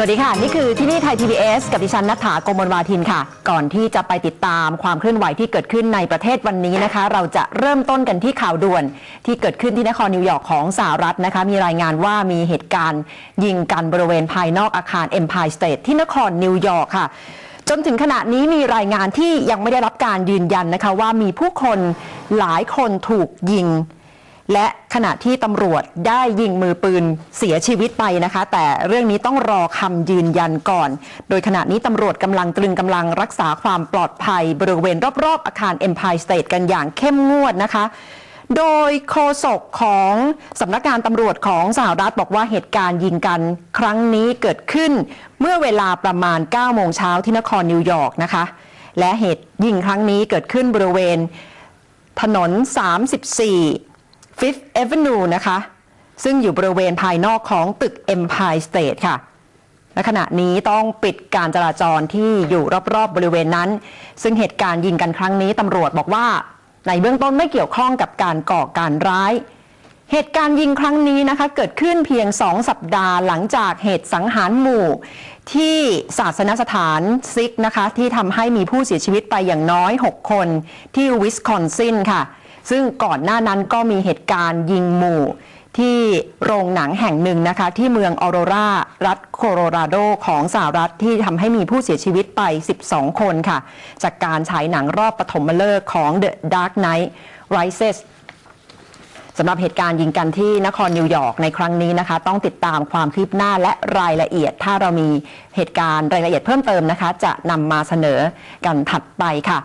สวัสดีค่ะ นี่คือที่นี่ไทย PBS กับดิฉันนัฐาโกมลวาทินค่ะ ก่อนที่จะไปติดตามความเคลื่อนไหวที่เกิดขึ้นในประเทศวันนี้นะคะ เราจะเริ่มต้นกันที่ข่าวด่วนที่เกิดขึ้นที่นครนิวยอร์กของสหรัฐนะคะ มีรายงานว่ามีเหตุการณ์ ยิงกันบริเวณภายนอกอาคาร Empire State ที่นครนิวยอร์กค่ะจนถึงขณะนี้มีรายงานที่ยังไม่ได้รับการยืนยันนะคะว่ามีผู้คนหลายคนถูกยิง และขณะที่ตำรวจได้ยิงมือปืนเสียชีวิตไปนะคะ แต่เรื่องนี้ต้องรอคำยืนยันก่อน โดยขณะนี้ตำรวจกำลังตรึงกำลังรักษาความปลอดภัย บริเวณรอบๆ อาคาร Empire State กันอย่างเข้มงวดนะคะโดยโฆษกของสำนักงานตำรวจของสหรัฐบอกว่าเหตุการณ์ยิงกันครั้งนี้เกิดขึ้น เมื่อเวลาประมาณ 9 โมงเช้าที่นครนิวยอร์กนะคะ และเหตุยิงครั้งนี้เกิดขึ้นบริเวณถนน 34 Fifth Avenue นะคะ ซึ่งอยู่บริเวณภายนอกของตึก Empire State ค่ะและขณะนี้ต้องปิดการจราจรที่อยู่รอบๆบริเวณนั้น ซึ่งเหตุการณ์ยิงกันครั้งนี้ตำรวจบอกว่า ในเบื้องต้นไม่เกี่ยวข้องกับการก่อการร้าย เหตุการณ์ยิงครั้งนี้นะคะ เกิดขึ้นเพียง2สัปดาห์หลังจากเหตุสังหารหมู่ ที่ศาสนสถานซิกนะคะ ที่ทำให้มีผู้เสียชีวิตไปอย่างน้อย 6 คนที่วิสคอนซินค่ะ ซึ่งก่อนหน้านั้นก็มีเหตุการณ์ยิงหมู่ ที่โรงหนังแห่งหนึ่งนะคะ ที่เมืองออโรรารัฐโคโลราโดของสหรัฐที่ทำให้มีผู้เสียชีวิตไป 12 คนค่ะ จากการฉายหนังรอบปฐมฤกษ์ของ The Dark Knight Rises สำหรับเหตุการณ์ยิงกันที่นครนิวยอร์กในครั้งนี้นะคะ ต้องติดตามความคืบหน้าและรายละเอียด ถ้าเรามีเหตุการณ์รายละเอียดเพิ่มเติมนะคะ จะนำมาเสนอกันถัดไปค่ะ